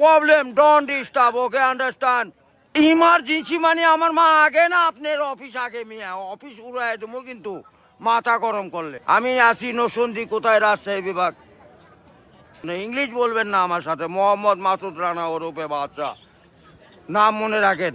Problem don't disturb okay understand emergency মানে আমার মা আগে না, আপনার অফিস আগে মিয়া অফিস উড়াই দেবো কিন্তু মাথা গরম করলে। আমি আসি নসন্দি, কোথায় রাজশাহী বিভাগ? ইংলিশ বলবেন না আমার সাথে, মোহাম্মদ মাসুদ রানা ওরূপে বাচ্চা নাম মনে রাখেন।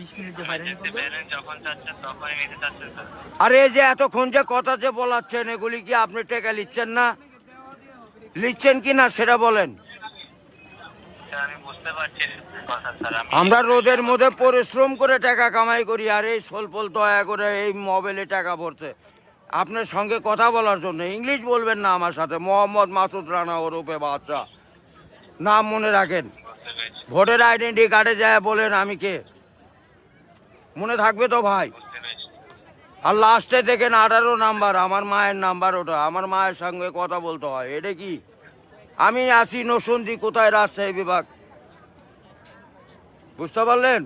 বিশ মিনিট যে বাইরে যখন চাচ্ছেন তখনই নিতে চাচ্ছেন স্যার। এই যে এতক্ষণ যে কথা যে বলাচ্ছেন এগুলি কি আপনি টেকা লিচ্ছেন না? লিচ্ছেন কি না সেটা বলেন। স্যার আমি বুঝতে পারছি কথা স্যার। আমি আমরা রোদের মধ্যে পরিশ্রম করে টাকা কামাই করি আর এই সোলপোল দয়া করে এই মোবাইলে টাকা ভরছে। আপনার সঙ্গে কথা বলার জন্য ইংলিশ বলবেন না আমার সাথে মোহাম্মদ মাসুদ রানা ওরূপে বাচ্চা নাম মনে রাখেন। ভোটের আইডেন্টি কার্ডে যায় বলেন আমি কে। মনে থাকবে তো ভাই? আর লাস্টে দেখেন আঠারো নাম্বার, আমার মায়ের নাম্বার ওটা, আমার মায়ের সঙ্গে কথা বলতে হয়, এটা কি? আমি আসি নসন্দি, কোথায় রাজশাহী বিভাগ? বুঝতে পারলেন?